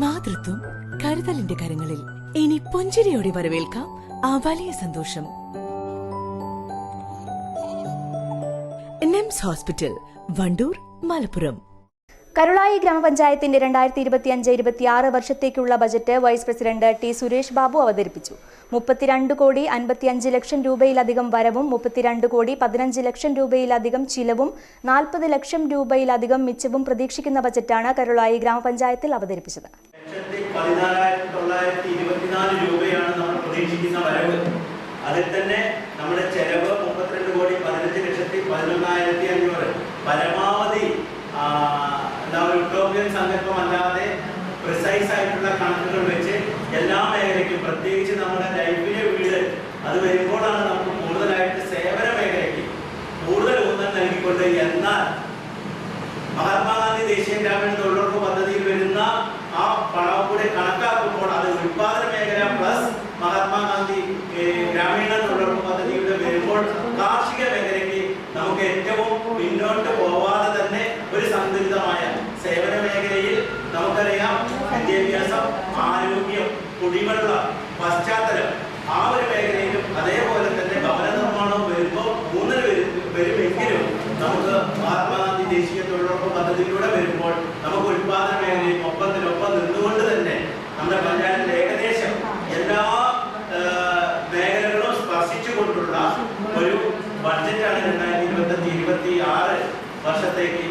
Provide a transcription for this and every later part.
മാതൃത്വം കരുതലിന്റെ കരങ്ങളിൽ. ഇനി പുഞ്ചിരിയോടെ വരവേൽക്കാം ആ വലിയ സന്തോഷം. NIMS hospital Wandoor Malappuram. Karulai ഗ്രാമപഞ്ചായത്തിന്റെ രണ്ടായിരത്തി ഇരുപത്തി അഞ്ച് ഇരുപത്തിയാറ് വർഷത്തേക്കുള്ള budget vice president T Suresh Babu അവതരിപ്പിച്ചു. മുപ്പത്തിരണ്ട് കോടി അൻപത്തിയഞ്ച് ലക്ഷം രൂപയിലധികം വരവും മുപ്പത്തിരണ്ട് കോടി പതിനഞ്ച് ലക്ഷം രൂപയിലധികം ചിലവും നാൽപ്പത് ലക്ഷം രൂപയിലധികം മിച്ചവും പ്രതീക്ഷിക്കുന്ന ബജറ്റാണ് കരുളായി ഗ്രാമപഞ്ചായത്തിൽ അവതരിപ്പിച്ചത്. പതിനാലായിരത്തി തൊള്ളായിരത്തി ഇരുപത്തിനാല് രൂപയാണ് നമ്മൾ പ്രതീക്ഷിക്കുന്ന വരവ്. അതിൽ തന്നെ നമ്മുടെ ചെലവ് മുപ്പത്തിരണ്ട് കോടി പതിനഞ്ച് ലക്ഷത്തി പതിനൊന്നായിരത്തി അഞ്ഞൂറ്. പരമാവധി എന്താ ഒരു യൂട്ടോപ്യൻ സങ്കല്പം അല്ലാതെ പ്രിസൈസ് ആയിട്ടുള്ള കണക്കുകൾ വെച്ച് എല്ലാ മേഖലയ്ക്കും പ്രത്യേകിച്ച് നമ്മുടെ ലൈഫിലെ വീട് അത് വരുമ്പോഴാണ് നമുക്ക് കൂടുതലായിട്ട് സേവന മേഖലയ്ക്ക് കൂടുതൽ ഊന്നൽ നൽകിക്കൊണ്ട് എന്നാൽ മഹാത്മാഗാന്ധി ദേശീയ ഗ്രാമീണ തൊഴിലുറപ്പ് പദ്ധതിയിൽ വരുന്ന ആ പണം കൂടെ കണക്കാക്കുമ്പോൾ അത് ഉൽപാദന മേഖല പ്ലസ് മഹാത്മാഗാന്ധി ഏഹ്, ഗ്രാമീണ തൊഴിലുറപ്പ് പദ്ധതിയുടെ വരുമ്പോൾ കാർഷിക മേഖലയ്ക്ക് നമുക്ക് ഏറ്റവും പിന്നോട്ട് പോവാതെ തന്നെ ഒരു സന്തുലിതമായ സേവന മേഖലയിൽ നമുക്കറിയാം വിദ്യാഭ്യാസം ആരോഗ്യം കുടിവെള്ള പശ്ചാത്തലം ആ ഒരു മേഖലയിലും അതേപോലെ തന്നെ ഭവന നിർമ്മാണവും വരുമ്പോൾ മൂന്നര വരും വരുമെങ്കിലും നമുക്ക് മഹാത്മാഗാന്ധി ദേശീയ തൊഴിലുറപ്പ് പദ്ധതിയിലൂടെ വരുമ്പോൾ നമുക്ക് ഉൽപാദന മേഖലയും ഒപ്പത്തിനൊപ്പം നിന്നുകൊണ്ട് തന്നെ നമ്മുടെ പഞ്ചായത്തിൽ ഏകദേശം എല്ലാ ആ, മേഖലകളും സ്പർശിച്ചുകൊണ്ടുള്ള ഒരു ബഡ്ജറ്റാണ് രണ്ടായിരത്തി ഇരുപത്തി ഇരുപത്തി ആറ് വർഷത്തേക്ക്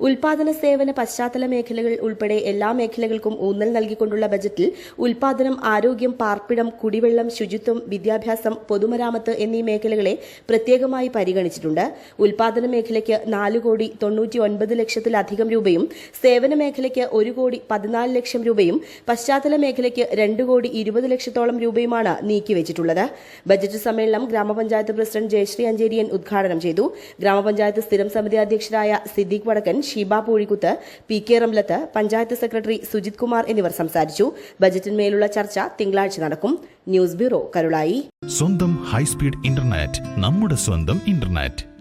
ഉൽപാദന സേവന പശ്ചാത്തല മേഖലകൾ ഉൾപ്പെടെ എല്ലാ മേഖലകൾക്കും ഊന്നൽ നൽകിക്കൊണ്ടുള്ള ബജറ്റിൽ ഉൽപാദനം ആരോഗ്യം പാർപ്പിടം കുടിവെള്ളം ശുചിത്വം വിദ്യാഭ്യാസം പൊതുമരാമത്ത് എന്നീ മേഖലകളെ പ്രത്യേകമായി പരിഗണിച്ചിട്ടുണ്ട്. ഉൽപാദന മേഖലയ്ക്ക് നാല് കോടി തൊണ്ണൂറ്റി ഒൻപത് ലക്ഷത്തിലധികം രൂപയും സേവന മേഖലയ്ക്ക് ഒരു കോടി പതിനാല് ലക്ഷം രൂപയും പശ്ചാത്തല മേഖലയ്ക്ക് രണ്ട് കോടി ഇരുപത് ലക്ഷത്തോളം രൂപയുമാണ് നീക്കിവച്ചിട്ടുള്ളത്. ബജറ്റ് സമ്മേളനം ഗ്രാമപഞ്ചായത്ത് പ്രസിഡന്റ് ജയശ്രീ അഞ്ചേരിയൻ ഉദ്ഘാടനം ചെയ്തു. ഗ്രാമപഞ്ചായത്ത് സ്ഥിരം സമിതി അധ്യക്ഷരായ Siddique Vadakkan Sheeba Poozhikkuth P K Ramlath panchayat secretary Sujith Kumar എന്നിവർ സംസാരിച്ചു. ബജറ്റിന്മേലുള്ള ചർച്ച തിങ്കളാഴ്ച നടക്കും. News bureau Karulai. സ്വന്തം ഹൈസ്പീഡ് ഇന്റർനെറ്റ് നമ്മുടെ സ്വന്തം ഇന്റർനെറ്റ്.